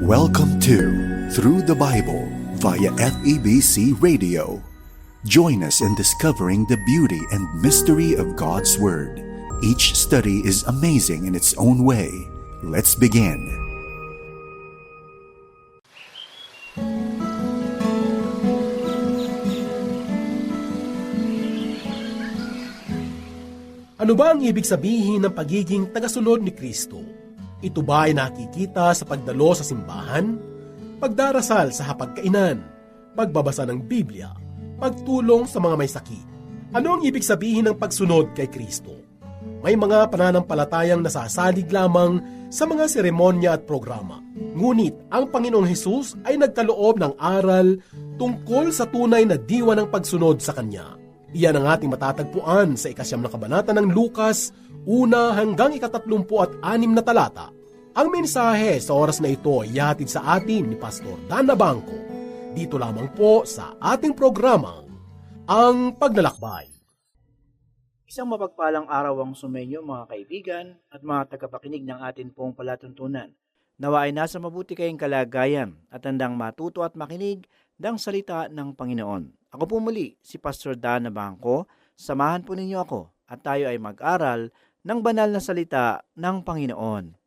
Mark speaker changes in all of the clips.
Speaker 1: Welcome to Through the Bible via FEBC Radio. Join us in discovering the beauty and mystery of God's Word. Each study is amazing in its own way. Let's begin.
Speaker 2: Ano ba ang ibig sabihin ng pagiging tagasunod ni Kristo? Ito ba ay nakikita sa pagdalo sa simbahan, pagdarasal sa hapagkainan, pagbabasa ng Biblia, pagtulong sa mga may sakit? Ano ang ibig sabihin ng pagsunod kay Kristo? May mga pananampalatayang nasasalig lamang sa mga seremonya at programa. Ngunit ang Panginoong Hesus ay nagkaloob ng aral tungkol sa tunay na diwa ng pagsunod sa Kanya. Iyan ang ating matatagpuan sa ikasyam na kabanata ng Lukas, una hanggang ikatatlumpu at anim na talata. Ang mensahe sa oras na ito ay yatid sa atin ni Pastor Dana Bangko. Dito lamang po sa ating programang Ang Paglalakbay.
Speaker 3: Isang mapagpalang araw ang sumenyo mga kaibigan at mga tagapakinig ng atin pong palatuntunan. Nawa ay nasa mabuti kayong kalagayan at handang matuto at makinig ng salita ng Panginoon. Ako po muli, si Pastor Dana Bangko. Samahan po ninyo ako at tayo ay mag-aral ng banal na salita ng Panginoon.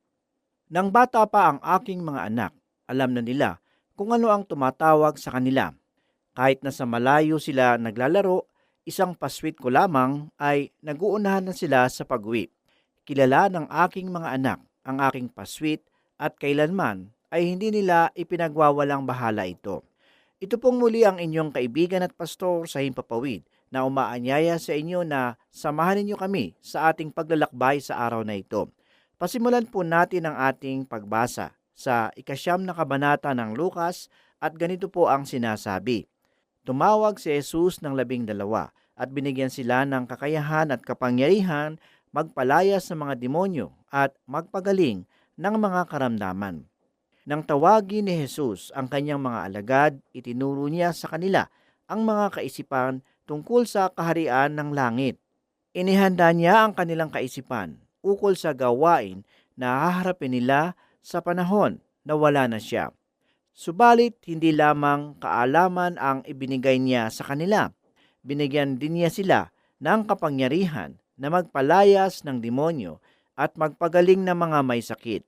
Speaker 3: Nang bata pa ang aking mga anak, alam na nila kung ano ang tumatawag sa kanila. Kahit na sa malayo sila naglalaro, isang paswit ko lamang ay naguunahan na sila sa pag-uwi. Kilala ng aking mga anak ang aking paswit at kailanman ay hindi nila ipinagwawalang bahala ito. Ito pong muli ang inyong kaibigan at pastor sa Himpapawid na umaanyaya sa inyo na samahan ninyo kami sa ating paglalakbay sa araw na ito. Pasimulan po natin ang ating pagbasa sa ikasyam na kabanata ng Lukas at ganito po ang sinasabi. Tumawag si Jesus ng labing dalawa at binigyan sila ng kakayahan at kapangyarihan magpalaya sa mga demonyo at magpagaling ng mga karamdaman. Nang tawagin ni Jesus ang kanyang mga alagad, itinuro niya sa kanila ang mga kaisipan tungkol sa kaharian ng langit. Inihanda niya ang kanilang kaisipan ukol sa gawain na haharapin nila sa panahon na wala na siya. Subalit, hindi lamang kaalaman ang ibinigay niya sa kanila. Binigyan din niya sila ng kapangyarihan na magpalayas ng demonyo at magpagaling ng mga may sakit.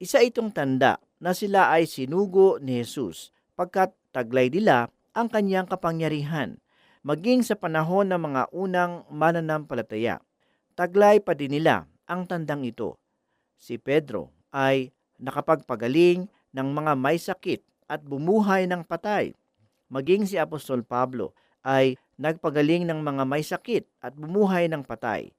Speaker 3: Isa itong tanda na sila ay sinugo ni Jesus pagkat taglay nila ang kanyang kapangyarihan maging sa panahon ng mga unang mananampalataya. Taglay pa din nila ang tandang ito. Si Pedro ay nakapagpagaling ng mga may sakit at bumuhay ng patay. Maging si Apostol Pablo ay nagpagaling ng mga may sakit at bumuhay ng patay.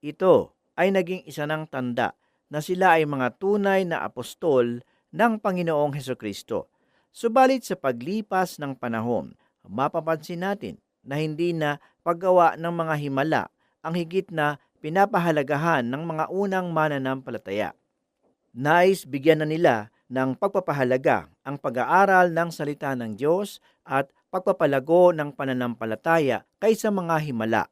Speaker 3: Ito ay naging isa ng tanda na sila ay mga tunay na apostol ng Panginoong Heso Kristo. Subalit sa paglipas ng panahon, mapapansin natin na hindi na paggawa ng mga himala ang higit na pinapahalagahan ng mga unang mananampalataya. Nais bigyan na nila ng pagpapahalaga ang pag-aaral ng salita ng Diyos at pagpapalago ng pananampalataya kaysa mga himala.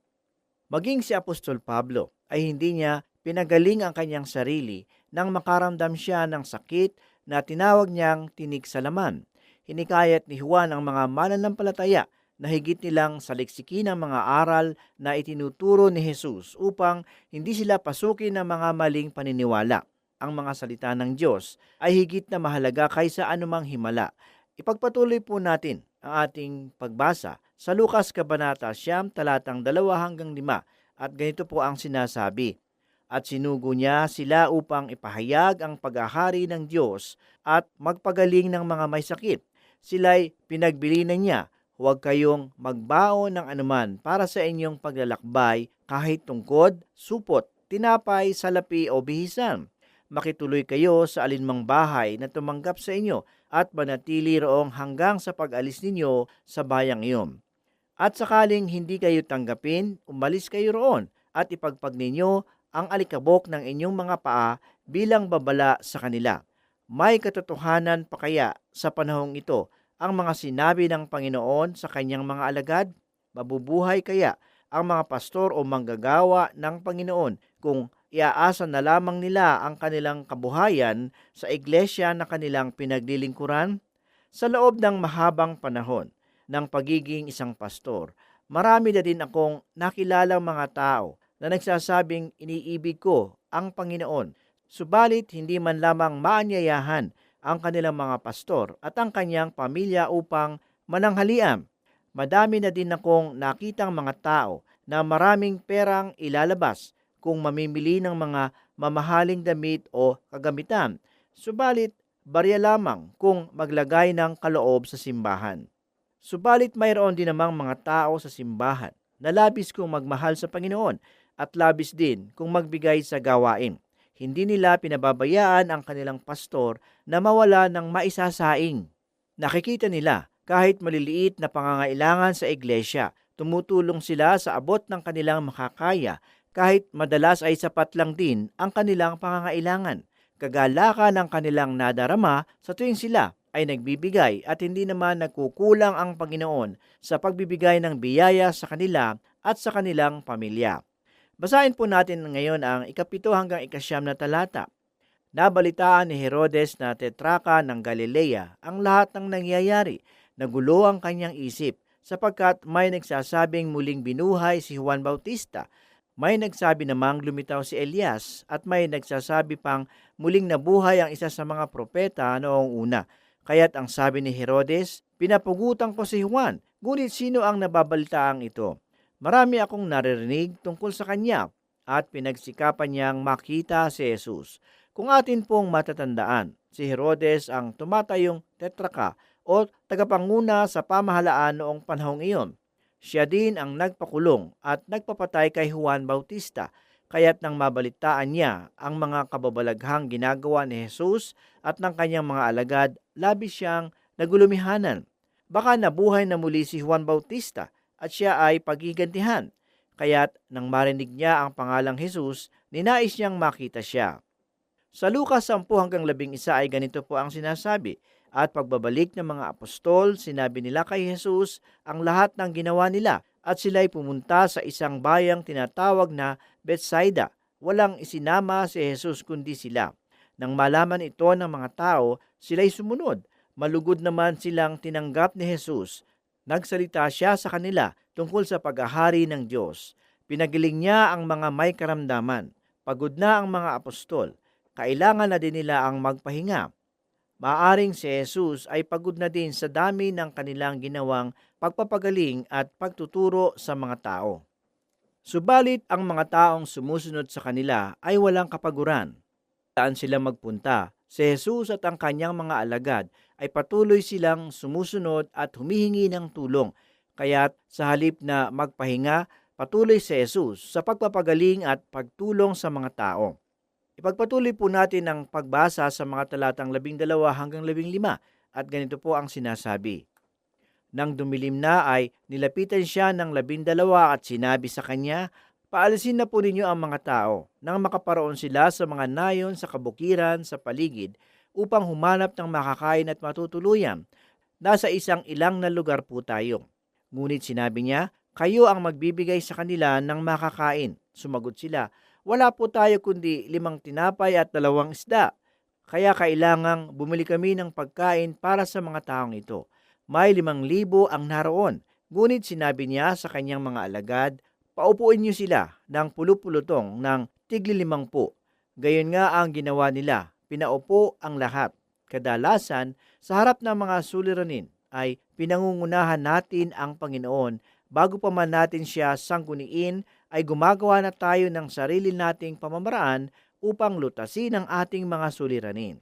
Speaker 3: Maging si Apostol Pablo ay hindi niya pinagaling ang kanyang sarili nang makaramdam siya ng sakit na tinawag niyang tinig sa laman. Hinikayat ni Juan ang mga mananampalataya na higit nilang saliksikin ang mga aral na itinuturo ni Jesus upang hindi sila pasukin ng mga maling paniniwala. Ang mga salita ng Diyos ay higit na mahalaga kaysa anumang himala. Ipagpatuloy po natin ang ating pagbasa sa Lukas Kabanata Siyam talatang 2 hanggang 5 at ganito po ang sinasabi. At sinugo niya sila upang ipahayag ang paghahari ng Diyos at magpagaling ng mga may sakit. Sila'y pinagbilinan niya huwag kayong magbaon ng anuman para sa inyong paglalakbay kahit tungkod, supot, tinapay, salapi o bihisan. Makituloy kayo sa alinmang bahay na tumanggap sa inyo at manatili roong hanggang sa pag-alis ninyo sa bayang iyon. At sakaling hindi kayo tanggapin, umalis kayo roon at ipagpag ninyo ang alikabok ng inyong mga paa bilang babala sa kanila. May katotohanan pa kaya sa panahong ito ang mga sinabi ng Panginoon sa kanyang mga alagad? Mabubuhay kaya ang mga pastor o manggagawa ng Panginoon kung iaasa na lamang nila ang kanilang kabuhayan sa iglesia na kanilang pinaglilingkuran? Sa loob ng mahabang panahon ng pagiging isang pastor, marami na din akong nakilalang mga tao na nagsasabing iniibig ko ang Panginoon. Subalit hindi man lamang maanyayahan ang kanilang mga pastor at ang kanyang pamilya upang mananghalian. Madami na din akong nakitang mga tao na maraming perang ilalabas kung mamimili ng mga mamahaling damit o kagamitan. Subalit, barya lamang kung maglagay ng kaloob sa simbahan. Subalit mayroon din namang mga tao sa simbahan na labis kong magmahal sa Panginoon at labis din kung magbigay sa gawain. Hindi nila pinababayaan ang kanilang pastor na mawala ng maisasaing. Nakikita nila kahit maliliit na pangangailangan sa iglesia, tumutulong sila sa abot ng kanilang makakaya kahit madalas ay sapat lang din ang kanilang pangangailangan. Kagalakan ng kanilang nadarama sa tuwing sila ay nagbibigay at hindi naman nagkukulang ang Panginoon sa pagbibigay ng biyaya sa kanila at sa kanilang pamilya. Basahin po natin ngayon ang ikapito hanggang ikasyam na talata. Nabalitaan ni Herodes na tetraka ng Galilea ang lahat ng nangyayari. Nagulo ang kanyang isip sapagkat may nagsasabing muling binuhay si Juan Bautista. May nagsabi namang lumitaw si Elias at may nagsasabi pang muling nabuhay ang isa sa mga propeta noong una. Kaya't ang sabi ni Herodes, pinapugutan ko si Juan, ngunit sino ang nababalitaang ito? Marami akong naririnig tungkol sa kanya at pinagsikapan niyang makita si Jesus. Kung atin pong matatandaan, si Herodes ang tumatayong tetraka o tagapanguna sa pamahalaan noong panahong iyon. Siya din ang nagpakulong at nagpapatay kay Juan Bautista, kaya't nang mabalitaan niya ang mga kababalaghang ginagawa ni Jesus at ng kanyang mga alagad, labis siyang nagulumihanan. Baka nabuhay na muli si Juan Bautista at siya ay pagigantihan. Kaya't nang marinig niya ang pangalang Jesus, ninais niyang makita siya. Sa Lukas 10 hanggang 11 ay ganito po ang sinasabi, at pagbabalik ng mga apostol, sinabi nila kay Jesus ang lahat ng ginawa nila at sila'y pumunta sa isang bayang tinatawag na Bethsaida. Walang isinama si Jesus kundi sila. Nang malaman ito ng mga tao, sila'y sumunod. Malugod naman silang tinanggap ni Jesus Nagsalita siya sa kanila tungkol sa paghahari ng Diyos. Pinagiling niya ang mga may karamdaman. Pagod na ang mga apostol. Kailangan na din nila ang magpahinga. Maaring si Jesus ay pagod na din sa dami ng kanilang ginawang pagpapagaling at pagtuturo sa mga tao. Subalit ang mga taong sumusunod sa kanila ay walang kapaguran. Saan sila magpunta? Si Jesus at ang kanyang mga alagad ay patuloy silang sumusunod at humihingi ng tulong. Kaya't sa halip na magpahinga, patuloy si Jesus sa pagpapagaling at pagtulong sa mga tao. Ipagpatuloy po natin ang pagbasa sa mga talatang 12 hanggang 15 at ganito po ang sinasabi. Nang dumilim na ay nilapitan siya ng labindalawa at sinabi sa kanya, Paalisin na po ninyo ang mga tao nang makaparoon sila sa mga nayon sa kabukiran sa paligid upang humanap ng makakain at matutuluyan. Nasa isang ilang na lugar po tayo. Ngunit sinabi niya, kayo ang magbibigay sa kanila ng makakain. Sumagot sila, wala po tayo kundi limang tinapay at dalawang isda. Kaya kailangang bumili kami ng pagkain para sa mga taong ito. May limang libo ang naroon. Ngunit sinabi niya sa kanyang mga alagad, paupuin niyo sila ng pulupulutong ng tigli limang po. Gayon nga ang ginawa nila, pinaupo ang lahat. Kadalasan, sa harap ng mga suliranin ay pinangungunahan natin ang Panginoon bago pa man natin siya sangguniin ay gumagawa na tayo ng sarili nating pamamaraan upang lutasin ang ating mga suliranin.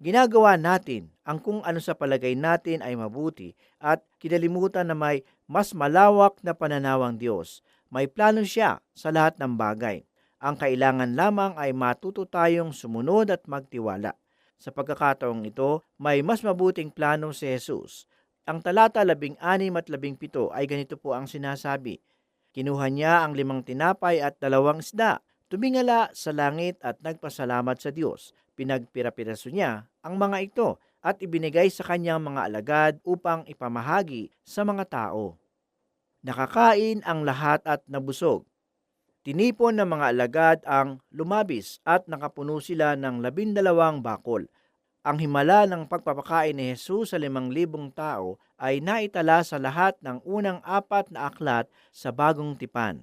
Speaker 3: Ginagawa natin ang kung ano sa palagay natin ay mabuti at kinalimutan na may mas malawak na pananawang Diyos may plano siya sa lahat ng bagay. Ang kailangan lamang ay matuto tayong sumunod at magtiwala. Sa pagkakataong ito, may mas mabuting plano si Jesus. Ang talata 16 at 17 ay ganito po ang sinasabi. Kinuha niya ang limang tinapay at dalawang isda, tumingala sa langit at nagpasalamat sa Diyos. Pinagpirapiraso niya ang mga ito at ibinigay sa kanyang mga alagad upang ipamahagi sa mga tao. Nakakain ang lahat at nabusog. Tinipon ng mga alagad ang lumabis at nakapuno sila ng labindalawang bakol. Ang himala ng pagpapakain ni Jesus sa limang libong tao ay naitala sa lahat ng unang apat na aklat sa bagong tipan.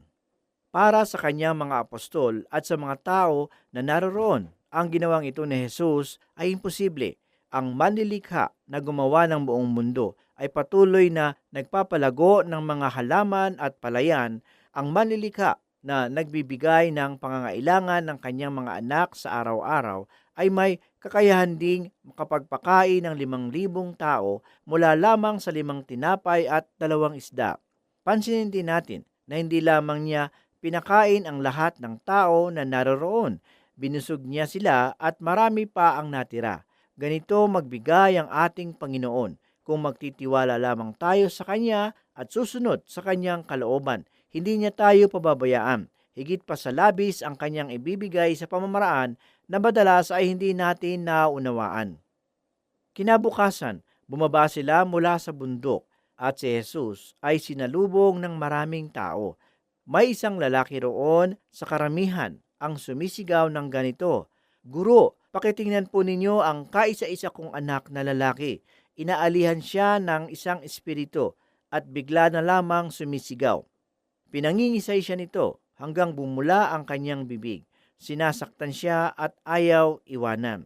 Speaker 3: Para sa kanyang mga apostol at sa mga tao na naroroon, ang ginawang ito ni Jesus ay imposible. Ang manlilikha na gumawa ng buong mundo ay patuloy na nagpapalago ng mga halaman at palayan. Ang manlilikha na nagbibigay ng pangangailangan ng kanyang mga anak sa araw-araw ay may kakayahan ding makapagpakain ng limang libong tao mula lamang sa limang tinapay at dalawang isda. Pansinin din natin na hindi lamang niya pinakain ang lahat ng tao na naroroon. Binusog niya sila at marami pa ang natira. Ganito magbigay ang ating Panginoon kung magtitiwala lamang tayo sa Kanya at susunod sa Kanyang kalooban. Hindi niya tayo pababayaan. Higit pa sa labis ang Kanyang ibibigay sa pamamaraan na madalas ay hindi natin naunawaan. Kinabukasan, bumaba sila mula sa bundok at si Jesus ay sinalubong ng maraming tao. May isang lalaki roon sa karamihan ang sumisigaw ng ganito, Guro, pakitingnan po ninyo ang kaisa-isa kong anak na lalaki. Inaalihan siya ng isang espiritu at bigla na lamang sumisigaw. Pinangingisay siya nito hanggang bumula ang kanyang bibig. Sinasaktan siya at ayaw iwanan.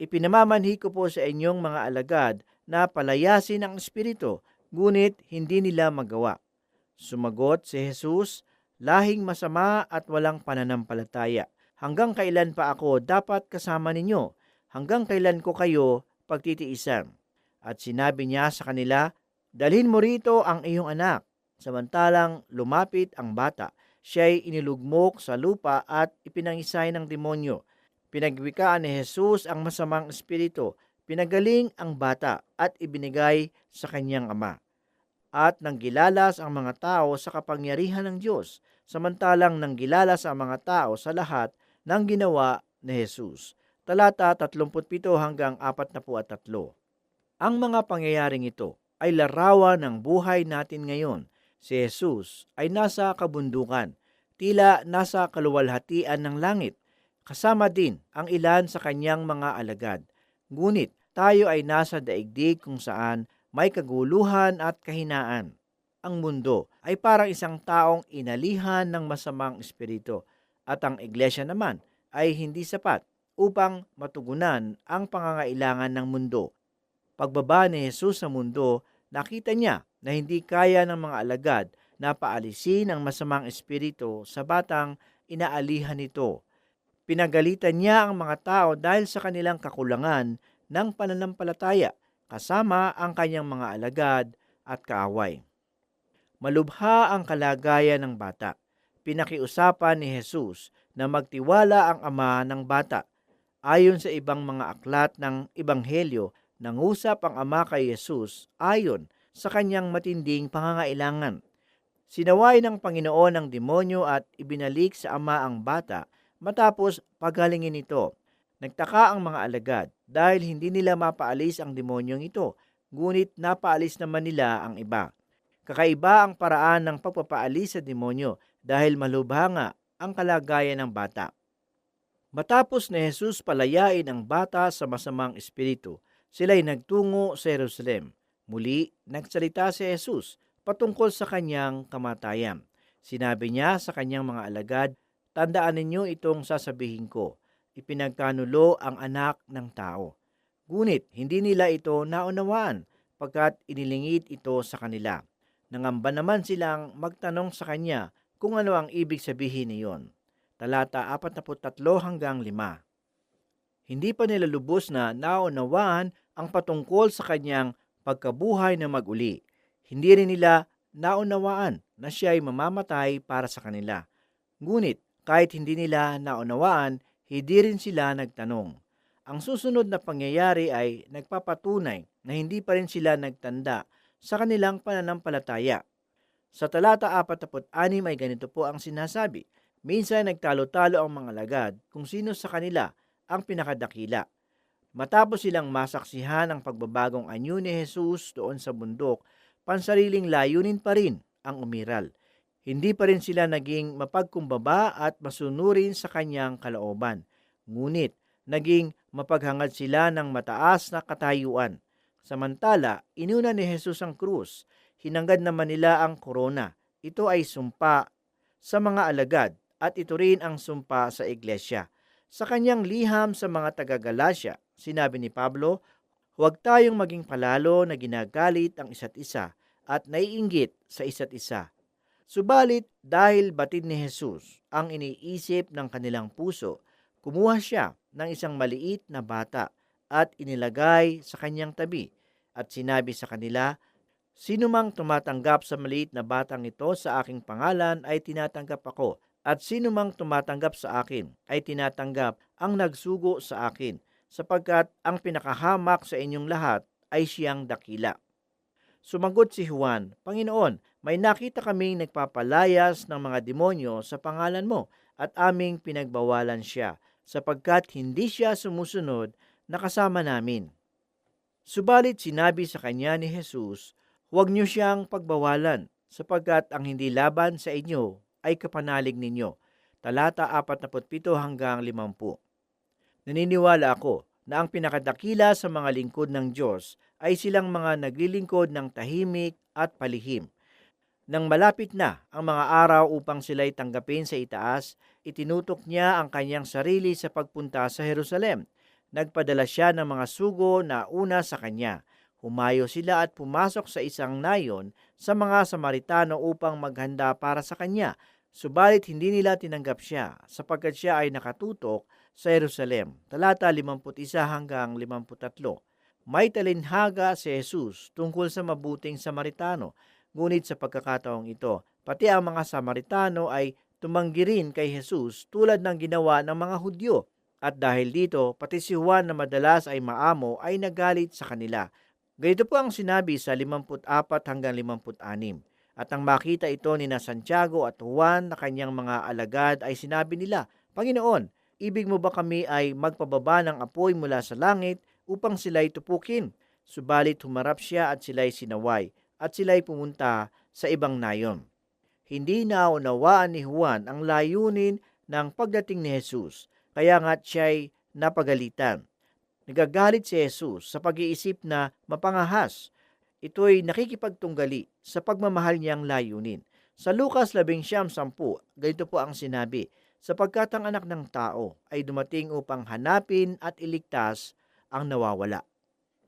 Speaker 3: Ipinamamanhi ko po sa inyong mga alagad na palayasin ang espiritu, ngunit hindi nila magawa. Sumagot si Jesus, lahing masama at walang pananampalataya. Hanggang kailan pa ako dapat kasama ninyo? Hanggang kailan ko kayo pagtitiisan? At sinabi niya sa kanila, dalhin mo rito ang iyong anak. Samantalang lumapit ang bata, siya'y inilugmok sa lupa at ipinangisay ng demonyo. Pinagwikaan ni Jesus ang masamang espiritu, pinagaling ang bata at ibinigay sa kanyang ama. At nanggilalas ang mga tao sa kapangyarihan ng Diyos, samantalang nanggilalas ang mga tao sa lahat ng ginawa ni Jesus. Talata 37 hanggang 43. Ang mga pangyayaring ito ay larawan ng buhay natin ngayon. Si Jesus ay nasa kabundukan, tila nasa kaluwalhatian ng langit. Kasama din ang ilan sa kanyang mga alagad. Ngunit tayo ay nasa daigdig kung saan may kaguluhan at kahinaan. Ang mundo ay parang isang taong inalihan ng masamang espiritu at ang iglesia naman ay hindi sapat upang matugunan ang pangangailangan ng mundo. Pagbaba ni Jesus sa mundo, nakita niya na hindi kaya ng mga alagad na paalisin ang masamang espiritu sa batang inaalihan nito. Pinagalitan niya ang mga tao dahil sa kanilang kakulangan ng pananampalataya kasama ang kanyang mga alagad at kaaway. Malubha ang kalagayan ng bata. Pinakiusapan ni Jesus na magtiwala ang ama ng bata. Ayon sa ibang mga aklat ng Ebanghelyo, nangusap ang ama kay Jesus ayon sa kanyang matinding pangangailangan. Sinaway ng Panginoon ang demonyo at ibinalik sa ama ang bata matapos pagalingin ito. Nagtaka ang mga alagad dahil hindi nila mapaalis ang demonyong ito, ngunit napaalis naman nila ang iba. Kakaiba ang paraan ng pagpapaalis sa demonyo dahil malubha nga ang kalagayan ng bata. Matapos ni Jesus palayain ang bata sa masamang espiritu, sila'y nagtungo sa Jerusalem. Muli, nagsalita si Jesus patungkol sa kanyang kamatayan. Sinabi niya sa kanyang mga alagad, Tandaan ninyo itong sasabihin ko, ipinagkanulo ang anak ng tao. Ngunit hindi nila ito naunawaan pagkat inilingit ito sa kanila. Nangamba naman silang magtanong sa kanya kung ano ang ibig sabihin niyon. Talata 43 hanggang 5. Hindi pa nila lubos na naunawaan ang patungkol sa kanyang pagkabuhay na maguli. Hindi rin nila naunawaan na siya ay mamamatay para sa kanila. Ngunit kahit hindi nila naunawaan, hindi rin sila nagtanong. Ang susunod na pangyayari ay nagpapatunay na hindi pa rin sila nagtanda sa kanilang pananampalataya. Sa talata 46 ay ganito po ang sinasabi, Minsan nagtalo-talo ang mga lagad kung sino sa kanila ang pinakadakila. Matapos silang masaksihan ang pagbabagong anyo ni Jesus doon sa bundok, pansariling layunin pa rin ang umiral. Hindi pa rin sila naging mapagkumbaba at masunurin sa kanyang kalooban. Ngunit, naging mapaghangad sila ng mataas na katayuan. Samantala, inuna ni Jesus ang krus. Hinangad naman nila ang korona. Ito ay sumpa sa mga alagad at ito rin ang sumpa sa iglesia. Sa kanyang liham sa mga taga-Galasya, sinabi ni Pablo, huwag tayong maging palalo na ginagalit ang isa't isa at naiinggit sa isa't isa. Subalit dahil batid ni Jesus ang iniisip ng kanilang puso, kumuha siya ng isang maliit na bata at inilagay sa kanyang tabi at sinabi sa kanila, Sino mang tumatanggap sa maliit na batang ito sa aking pangalan ay tinatanggap ako at sino mang tumatanggap sa akin ay tinatanggap ang nagsugo sa akin sapagkat ang pinakahamak sa inyong lahat ay siyang dakila. Sumagot si Juan, Panginoon, may nakita kaming nagpapalayas ng mga demonyo sa pangalan mo at aming pinagbawalan siya sapagkat hindi siya sumusunod na kasama namin. Subalit sinabi sa kanya ni Jesus, huwag niyo siyang pagbawalan sapagkat ang hindi laban sa inyo ay kapanalig ninyo. Talata 47 hanggang 50. Naniniwala ako na ang pinakadakila sa mga lingkod ng Diyos ay silang mga naglilingkod ng tahimik at palihim. Nang malapit na ang mga araw upang sila'y tanggapin sa itaas, itinutok niya ang kanyang sarili sa pagpunta sa Jerusalem. Nagpadala siya ng mga sugo na una sa kanya. Humayo sila at pumasok sa isang nayon sa mga Samaritano upang maghanda para sa kanya. Subalit hindi nila tinanggap siya sapagkat siya ay nakatutok sa Jerusalem. Talata 51 hanggang 53. May talinhaga si Jesus tungkol sa mabuting Samaritano. Ngunit sa pagkakataong ito, pati ang mga Samaritano ay tumanggi rin kay Jesus tulad ng ginawa ng mga Hudyo. At dahil dito, pati si Juan na madalas ay maamo ay nagalit sa kanila. Ganito po ang sinabi sa 54 hanggang 56. At ang makita ito ni na Santiago at Juan na kanyang mga alagad ay sinabi nila, Panginoon, ibig mo ba kami ay magpababa ng apoy mula sa langit upang sila'y tupukin? Subalit humarap siya at sila'y sinaway at sila'y pumunta sa ibang nayon. Hindi naunawaan ni Juan ang layunin ng pagdating ni Jesus, kaya nga siya'y napagalitan. Nagagalit si Jesus sa pag-iisip na mapangahas. Ito'y nakikipagtunggali sa pagmamahal niyang layunin. Sa Lucas 11.10, ganito po ang sinabi, sapagkat ang anak ng tao ay dumating upang hanapin at iligtas ang nawawala.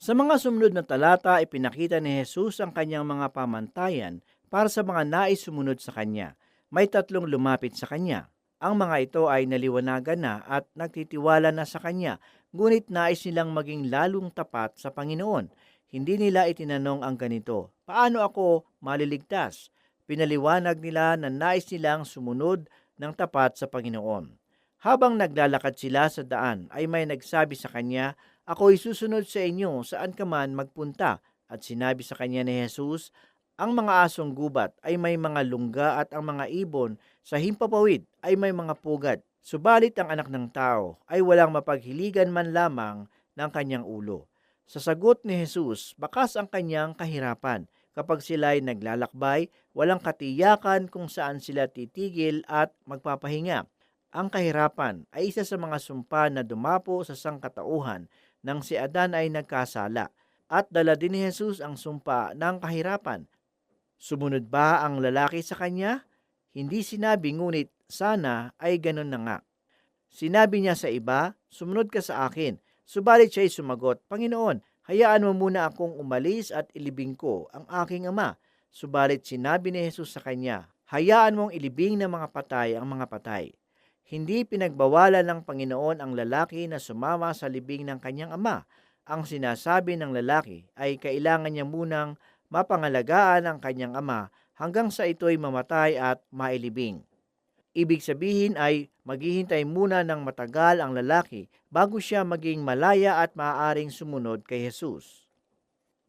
Speaker 3: Sa mga sumunod na talata, ipinakita ni Jesus ang kanyang mga pamantayan para sa mga nais sumunod sa kanya. May tatlong lumapit sa kanya. Ang mga ito ay naliwanagan na at nagtitiwala na sa kanya, ngunit nais nilang maging lalong tapat sa Panginoon. Hindi nila itinanong ang ganito, paano ako maliligtas? Pinaliwanag nila na nais nilang sumunod ng tapat sa Panginoon. Habang naglalakad sila sa daan, ay may nagsabi sa kanya, Ako'y susunod sa inyo saan ka man magpunta. At sinabi sa kanya ni Jesus, ang mga asong gubat ay may mga lungga at ang mga ibon sa himpapawid ay may mga pugad. Subalit ang anak ng tao ay walang mapaghiligan man lamang ng kanyang ulo. Sa sagot ni Jesus, bakas ang kanyang kahirapan. Kapag sila ay naglalakbay, walang katiyakan kung saan sila titigil at magpapahinga. Ang kahirapan ay isa sa mga sumpa na dumapo sa sangkatauhan nang si Adan ay nagkasala at dala din ni Jesus ang sumpa ng kahirapan. Sumunod ba ang lalaki sa kanya? Hindi sinabi ngunit sana ay ganun na nga. Sinabi niya sa iba, sumunod ka sa akin. Subalit siya'y sumagot, Panginoon, hayaan mo muna akong umalis at ilibing ko ang aking ama. Subalit sinabi ni Jesus sa kanya, hayaan mong ilibing ng mga patay ang mga patay. Hindi pinagbawalan ng Panginoon ang lalaki na sumama sa libing ng kanyang ama. Ang sinasabi ng lalaki ay kailangan niya munang mapangalagaan ang kanyang ama hanggang sa ito'y mamatay at mailibing. Ibig sabihin ay maghihintay muna ng matagal ang lalaki bago siya maging malaya at maaaring sumunod kay Jesus.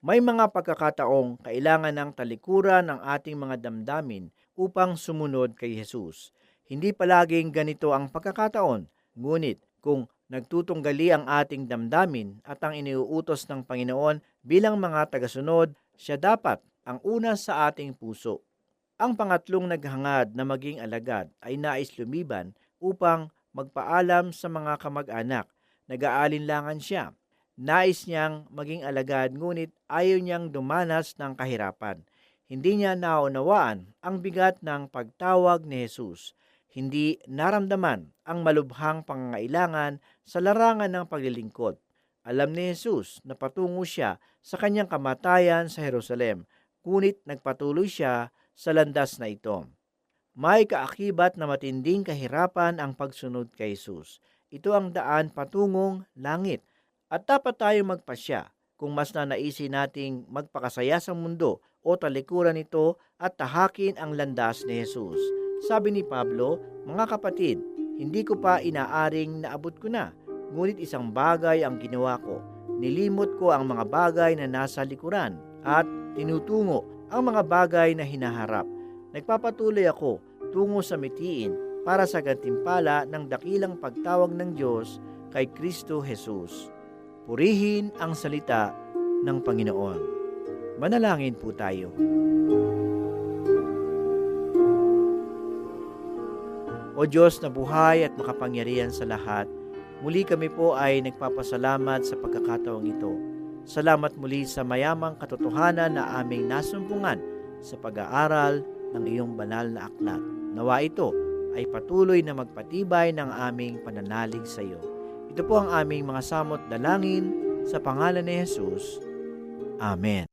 Speaker 3: May mga pagkakataong kailangan ng talikuran ng ating mga damdamin upang sumunod kay Jesus. Hindi palaging ganito ang pagkakataon, ngunit kung nagtutunggali ang ating damdamin at ang iniuutos ng Panginoon bilang mga tagasunod, siya dapat ang una sa ating puso. Ang pangatlong naghangad na maging alagad ay nais lumiban upang magpaalam sa mga kamag-anak. Nag-aalinlangan siya. Nais niyang maging alagad ngunit ayaw niyang dumanas ng kahirapan. Hindi niya naunawaan ang bigat ng pagtawag ni Jesus. Hindi naramdaman ang malubhang pangangailangan sa larangan ng paglilingkod. Alam ni Jesus na patungo siya sa kanyang kamatayan sa Jerusalem, ngunit nagpatuloy siya sa landas na ito. May kaakibat na matinding kahirapan ang pagsunod kay Jesus. Ito ang daan patungong langit at dapat tayong magpasya kung mas nanaisin nating magpakasaya sa mundo o talikuran ito at tahakin ang landas ni Jesus. Sabi ni Pablo, mga kapatid, hindi ko pa inaaring naabot ko na, ngunit isang bagay ang ginawa ko. Nilimot ko ang mga bagay na nasa likuran at tinutungo ang mga bagay na hinaharap. Nagpapatuloy ako tungo sa mitiin para sa gantimpala ng dakilang pagtawag ng Diyos kay Kristo Jesus. Purihin ang salita ng Panginoon. Manalangin po tayo. O Diyos na buhay at makapangyarihan sa lahat, muli kami po ay nagpapasalamat sa pagkakataong ito. Salamat muli sa mayamang katotohanan na aming nasumpungan sa pag-aaral ng iyong banal na aklat. Nawa ito ay patuloy na magpatibay ng aming pananalig sa iyo. Ito po ang aming mga samot dalangin sa pangalan ni Jesus. Amen.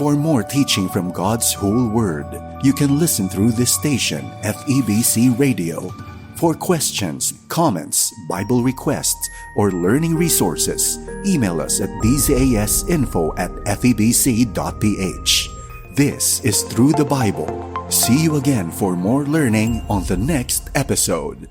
Speaker 1: For more teaching from God's whole word, you can listen through this station, FEBC Radio. For questions, comments, Bible requests, or learning resources, email us at bzasinfo at febc.ph. This is Through the Bible. See you again for more learning on the next episode.